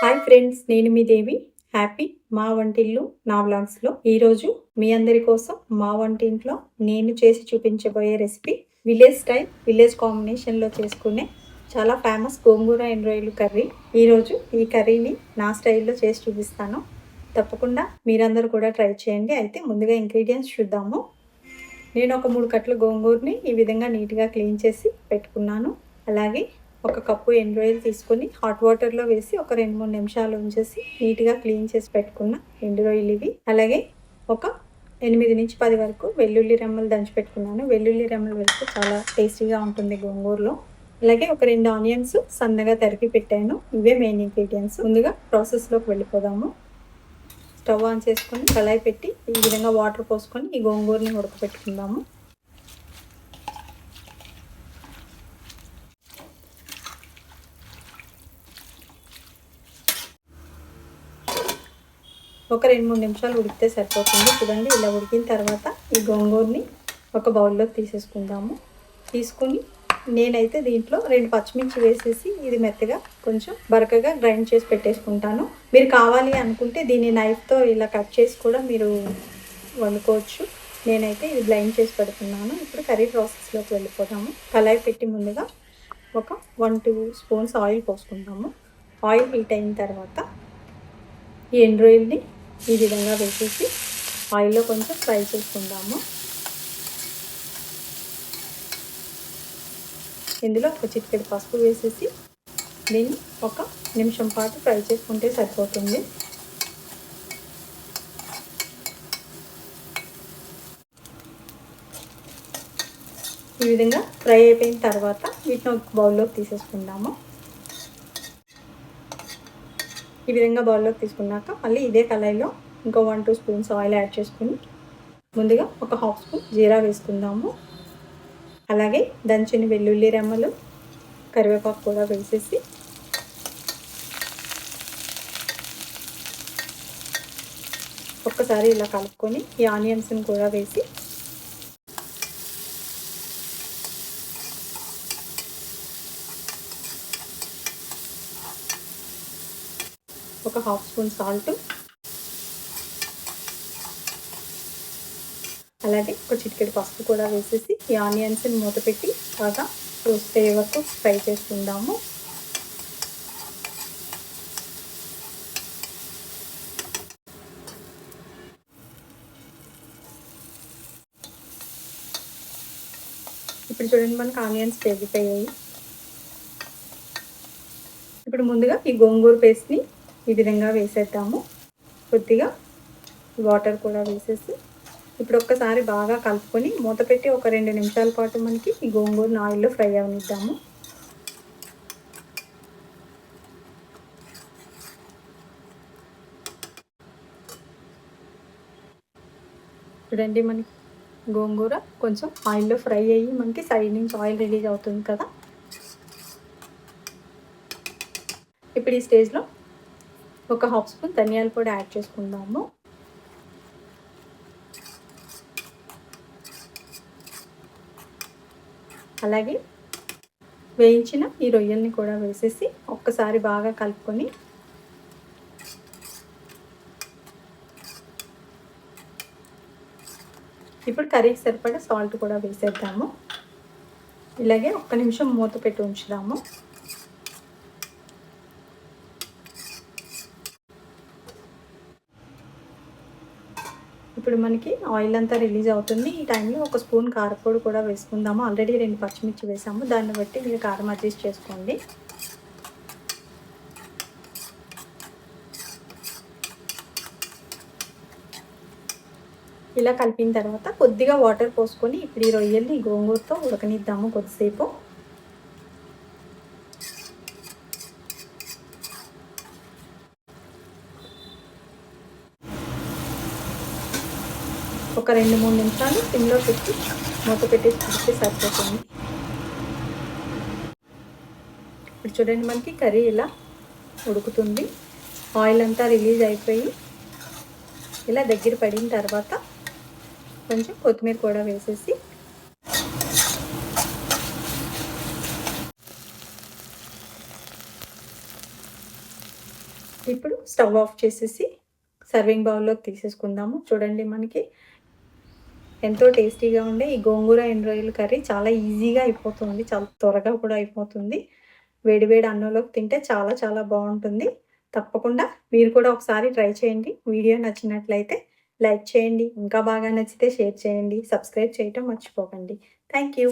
Hi friends నేను మీ దేవి. Happy మా వంటిల్లు నా వ్లాగ్స్లో. ఈరోజు మీ అందరి కోసం మా వంటింట్లో నేను చేసి చూపించబోయే రెసిపీ విలేజ్ స్టైల్ విలేజ్ కాంబినేషన్లో చేసుకునే చాలా ఫేమస్ గోంగూర ఎండ్ రొయ్యలు కర్రీ. ఈరోజు ఈ కర్రీని నా స్టైల్లో చేసి చూపిస్తాను. తప్పకుండా మీరందరూ కూడా ట్రై చేయండి. అయితే ముందుగా ఇంగ్రీడియంట్స్ చూద్దాము. నేను ఒక మూడు కట్ల గోంగూరని ఈ విధంగా నీట్గా క్లీన్ చేసి పెట్టుకున్నాను. అలాగే ఒక కప్పు ఎండు తీసుకొని హాట్ వాటర్లో వేసి ఒక రెండు మూడు నిమిషాలు ఉంచేసి నీట్గా క్లీన్ చేసి పెట్టుకున్న ఎండు రొయ్యలు ఇవి. అలాగే ఒక ఎనిమిది నుంచి పది వరకు వెల్లుల్లి రెమ్మలు దంచి పెట్టుకున్నాను వెల్లుల్లి రెమ్మలు వేస్తే చాలా టేస్టీగా ఉంటుంది గోంగూరలో. అలాగే ఒక రెండు ఆనియన్స్ సన్నగా తరిగి పెట్టాను. ఇవే మెయిన్ ఇంగ్రీడియంట్స్. ముందుగా ప్రాసెస్లోకి వెళ్ళిపోదాము. స్టవ్ ఆన్ చేసుకొని కళాయి పెట్టి ఈ విధంగా వాటర్ పోసుకొని ఈ గోంగూరని ఉడకపెట్టుకుందాము. ఒక రెండు మూడు నిమిషాలు ఉడికితే సరిపోతుంది. చూడండి ఇలా ఉడికిన తర్వాత ఈ గోంగూరని ఒక బౌల్లోకి తీసేసుకుందాము. తీసుకుని నేనైతే దీంట్లో రెండు పచ్చిమిర్చి వేసేసి ఇది మెత్తగా కొంచెం బరకగా గ్రైండ్ చేసి పెట్టేసుకుంటాను. మీరు కావాలి అనుకుంటే దీన్ని నైఫ్తో ఇలా కట్ చేసి కూడా మీరు వండుకోవచ్చు. నేనైతే ఇది బ్లైండ్ చేసి పెడుతున్నాను. ఇప్పుడు కర్రీ ప్రాసెస్లోకి వెళ్ళిపోతాము కళాయి పెట్టి ముందుగా ఒక వన్ టూ స్పూన్స్ ఆయిల్ పోసుకుంటాము ఆయిల్ హీట్ అయిన తర్వాత ఈ ఎండు ఈ విధంగా వేసేసి ఆయిల్లో కొంచెం ఫ్రై చేసుకుందాము. ఇందులో ఒక చిటికెడు పసుపు వేసేసి దీన్ని ఒక నిమిషం పాటు ఫ్రై చేసుకుంటే సరిపోతుంది. ఈ విధంగా ఫ్రై అయిపోయిన తర్వాత వీటిని ఒక బౌల్లోకి తీసేసుకుందాము. ఈ విధంగా బౌల్లోకి తీసుకున్నాక మళ్ళీ ఇదే కళాయిలో ఇంకో one two spoons oil add చేసుకుని ముందుగా ఒక హాఫ్ స్పూన్ జీరా వేసుకుందాము. అలాగే దంచిన వెల్లుల్లి రెమ్మలు కరివేపాకు కూడా వేసేసి ఒక్కసారి ఇలా కలుపుకొని ఈ ఆనియన్స్ని కూడా వేసి ఒక హాఫ్ స్పూన్ సాల్ట్ అలాగే ఒక చిటికెడు పసుపు కూడా వేసేసి ఈ ఆనియన్స్ని మూత పెట్టి బాగా రోస్ట్ అయ్యే వరకు ఫ్రై చేసుకుందాము. ఇప్పుడు చూడండి మనకు ఆనియన్స్ పెరిగిపోయాయి ఇప్పుడు ముందుగా ఈ గోంగూర పేస్ట్ని ఈ విధంగా వేసేద్దాము. కొద్దిగా వాటర్ కూడా వేసేసి ఇప్పుడు ఒక్కసారి బాగా కలుపుకొని మూత పెట్టి ఒక రెండు నిమిషాల పాటు మనకి ఈ గోంగూరను ఆయిల్లో ఫ్రై అవనిద్దాము. చూడండి మనకి గోంగూర కొంచెం ఆయిల్లో ఫ్రై అయ్యి మనకి సైడ్ నుంచి ఆయిల్ రిలీజ్ అవుతుంది కదా. ఇప్పుడు ఈ స్టేజ్లో ఒక హాఫ్ స్పూన్ ధనియాల పొడి యాడ్ చేసుకుందాము. అలాగే వేయించిన ఈ రొయ్యల్ని కూడా వేసేసి ఒక్కసారి బాగా కలుపుకొని ఇప్పుడు కర్రీకి సరిపడా సాల్ట్ కూడా వేసేద్దాము. ఇలాగే ఒక్క నిమిషం మూత పెట్టి ఉంచుదాము. ఇప్పుడు మనకి ఆయిల్ అంతా రిలీజ్ అవుతుంది. ఈ టైంలో ఒక స్పూన్ కారపొడి కూడా వేసుకుందాము. ఆల్రెడీ రెండు పచ్చిమిర్చి వేసాము. దాన్ని బట్టి మీరు కారం అడ్జస్ట్ చేసుకోండి. ఇలా కలిపిన తర్వాత కొద్దిగా వాటర్ పోసుకొని ఇప్పుడు ఈ రొయ్యల్ని గోంగూరతో ఉడకనిద్దాము కొద్దిసేపు. ఒక రెండు మూడు నిమిషాలు సిమ్లో పెట్టి మూత పెట్టి పెడితే సరిపోతుంది. ఇప్పుడు చూడండి మనకి కర్రీ ఇలా ఉడుకుతుంది. ఆయిల్ అంతా రిలీజ్ అయిపోయి ఇలా దగ్గర పడిన తర్వాత కొంచెం కొత్తిమీర కూడా వేసేసి ఇప్పుడు స్టవ్ ఆఫ్ చేసేసి సర్వింగ్ బౌల్లోకి తీసేసుకుందాము. చూడండి మనకి ఎంతో టేస్టీగా ఉండే ఈ గోంగూర ఎండు రొయ్యల కర్రీ చాలా ఈజీగా అయిపోతుంది చాలా త్వరగా కూడా అయిపోతుంది. వేడివేడి అన్నంలోకి తింటే చాలా చాలా బాగుంటుంది. తప్పకుండా మీరు కూడా ఒకసారి ట్రై చేయండి. వీడియో నచ్చినట్లయితే లైక్ చేయండి ఇంకా బాగా నచ్చితే షేర్ చేయండి సబ్స్క్రైబ్ చేయటం మర్చిపోకండి. Thank you.